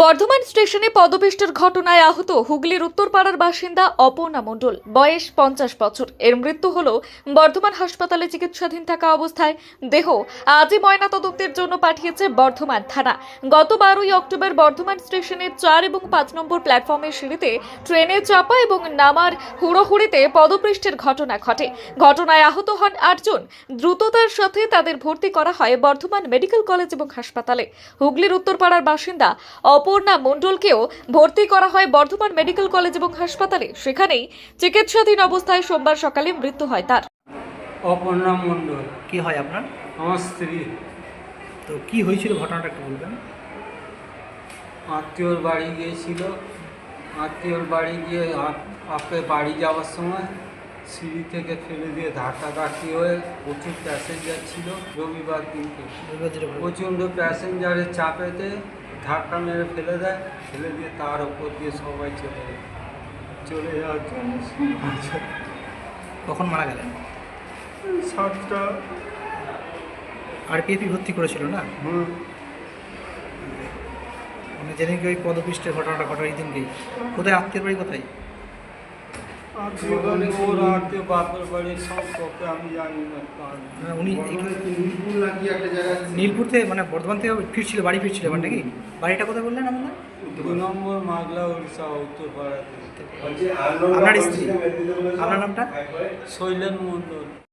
বর্ধমান স্টেশনে পদপিষ্টের ঘটনায় আহত হুগলির উত্তরপাড়ার বাসিন্দা অপর্ণা মণ্ডল, বয়স পঞ্চাশ বছর। এর মৃত্যু হল বর্ধমান হাসপাতালে চিকিৎসাধীন থাকা অবস্থায়। দেহ আজই ময়নাতদন্তের জন্য পাঠিয়েছে বর্ধমান থানা। গত বারোই অক্টোবর বর্ধমান স্টেশনের চার এবং পাঁচ নম্বর প্ল্যাটফর্মের সিঁড়িতে ট্রেনে চাপা এবং নামার হুড়োহুড়িতে পদপৃষ্ঠের ঘটনা ঘটে। ঘটনায় আহত হন আটজন। দ্রুততার সাথে তাদের ভর্তি করা হয় বর্ধমান মেডিকেল কলেজ এবং হাসপাতালে। হুগলির উত্তরপাড়ার বাসিন্দা অপর্ণা মণ্ডলকেও ভর্তি করা হয় বর্ধমান মেডিকেল কলেজ এবং হাসপাতালে। সেখানেই চিকিৎসাধীন অবস্থায় সোমবার সকালে মৃত্যু হয় তার। অপর্ণা মণ্ডল। কি হয় আপনার? আমার স্ত্রী। তো কি হয়েছিল? ঘটনাটা একটু বলবেন। আত্মীয়র বাড়ি গিয়েছিল। আত্মীয়র বাড়ি গিয়ে আপ- বাড়ি যাওয়ার সময় সিঁড়ি থেকে ফেলে দিয়ে ধাক্কা ধাক্কি হয়ে প্রচুর প্যাসেঞ্জার ছিল। রবিবার দিনকে। প্রচণ্ড প্যাসেঞ্জারের চাপেতে ধাক্কা মেরে ফেলে দেয় ফেলে দিয়ে তার উপর দিয়ে সবাই চলে যায়। চলে যাওয়ার জন্য কখন মারা গেলেন? সাতটা। আরপিএফি ভর্তি করেছিল না? হুম। মানে যেদিনকে ওই পদপৃষ্ঠের ঘটনাটা ঘটার এই দিনকেই কোথায়? আত্মীয় বাড়ি কোথায়? ওর বাপের বাড়ির সম্পর্কে আমি জানি না। মানে উনি নীলপুর থেকে মানে বর্ধমান থেকে ফিরছিল বাড়ি ফিরছিল এবার নাকি? বাড়িটা কোথায় বললেন আপনার দুই নম্বর মাগলা উড়িষ্যা উত্তরপাড়াতে। আপনার স্ত্রী? আপনার নামটা? শৈলেন মণ্ডল।